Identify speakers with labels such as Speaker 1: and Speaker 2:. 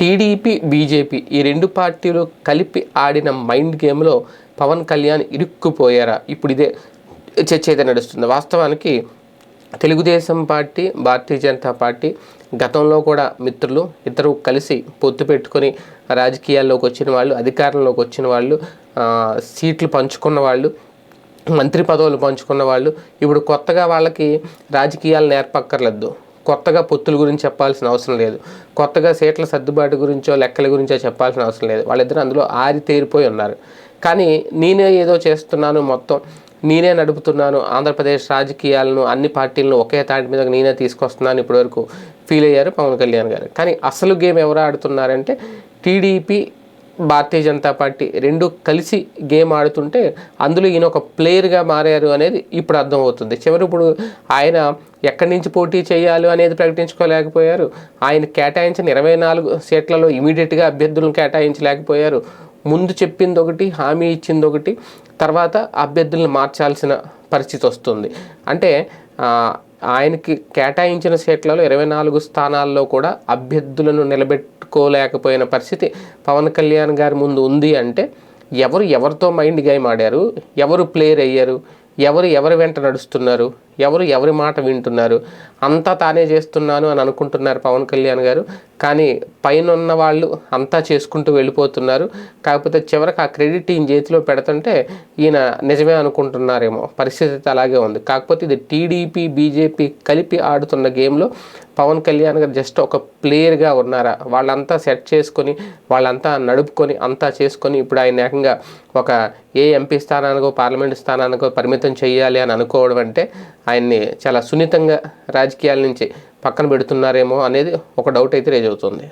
Speaker 1: TDP BJP ఈ రెండు పార్టీలు కలిపి ఆడిన మైండ్ గేమ్లో పవన్ కళ్యాణ్ ఇరుక్కుపోయారా? ఇప్పుడు ఇదే చర్చ అయితే నడుస్తుంది. వాస్తవానికి తెలుగుదేశం పార్టీ భారతీయ జనతా పార్టీ గతంలో కూడా మిత్రులు ఇద్దరు కలిసి పొత్తు పెట్టుకొని రాజకీయాల్లోకి వచ్చిన వాళ్ళు అధికారంలోకి వచ్చిన వాళ్ళు సీట్లు పంచుకున్న వాళ్ళు మంత్రి పదవులు పంచుకున్న వాళ్ళు. ఇప్పుడు కొత్తగా వాళ్ళకి రాజకీయాలు నేర్పక్కర్లేదు. కొత్తగా పొత్తుల గురించి చెప్పాల్సిన అవసరం లేదు. కొత్తగా సీట్ల సర్దుబాటు గురించో లెక్కల గురించో చెప్పాల్సిన అవసరం లేదు. వాళ్ళిద్దరూ అందులో ఆరి తేరిపోయి ఉన్నారు. కానీ నేనే ఏదో చేస్తున్నాను మొత్తం. నేనే నడుపుతున్నాను. ఆంధ్రప్రదేశ్ రాజకీయాలను అన్ని పార్టీలను ఒకే తాటి మీద నేనే తీసుకొస్తున్నాను ఇప్పటివరకు. ఫీల్ అయ్యారు పవన్ కళ్యాణ్ గారు. కానీ అసలు గేమ్ ఎవరు ఆడుతున్నారంటే టీడీపీ భారతీయ జనతా పార్టీ రెండు కలిసి గేమ్ ఆడుతుంటే అందులో ఈయన ఒక ప్లేయర్గా మారారు అనేది ఇప్పుడు అర్థమవుతుంది. చివరి ఇప్పుడు ఆయన ఎక్కడి నుంచి పోటీ చేయాలి అనేది ప్రకటించుకోలేకపోయారు. ఆయన కేటాయించిన ఇరవై నాలుగు సీట్లలో ఇమీడియట్గా అభ్యర్థులను కేటాయించలేకపోయారు. ముందు చెప్పింది ఒకటి హామీ ఇచ్చింది ఒకటి తర్వాత అభ్యర్థులను మార్చాల్సిన పరిస్థితి వస్తుంది. అంటే ఆయనకి కేటాయించిన సీట్లలో ఇరవై నాలుగు స్థానాల్లో కూడా అభ్యర్థులను నిలబెట్టుకోలేకపోయిన పరిస్థితి పవన్ కళ్యాణ్ గారి ముందు ఉంది అంటే ఎవరు ఎవరితో మైండ్ గేమ్ ఆడారు? ఎవరు ప్లేయర్ అయ్యారు? ఎవరు ఎవరి వెంట నడుస్తున్నారు? ఎవరు ఎవరి మాట వింటున్నారు? అంతా తానే చేస్తున్నాను అని అనుకుంటున్నారు పవన్ కళ్యాణ్ గారు. కానీ పైన ఉన్న వాళ్ళు అంతా చేసుకుంటూ వెళ్ళిపోతున్నారు. కాకపోతే చివరికి ఆ క్రెడిట్ ఈయన చేతిలో పెడుతుంటే ఈయన నిజమే అనుకుంటున్నారేమో. పరిస్థితి అలాగే ఉంది. కాకపోతే ఇది టీడీపీ బీజేపీ కలిపి ఆడుతున్న గేమ్లో పవన్ కళ్యాణ్ గారు జస్ట్ ఒక ప్లేయర్గా ఉన్నారా? వాళ్ళంతా సెట్ చేసుకొని వాళ్ళంతా నడుపుకొని అంతా చేసుకొని ఇప్పుడు ఆయన ఏకంగా ఒక ఏ ఎంపీ స్థానానికో పార్లమెంట్ స్థానానికో పరిమితం చేయాలి అని అనుకోవడం అంటే ఆయన్ని చాలా సున్నితంగా రాజకీయాల నుంచి పక్కన పెడుతున్నారేమో అనేది ఒక డౌట్ అయితే రేజ్ అవుతుంది.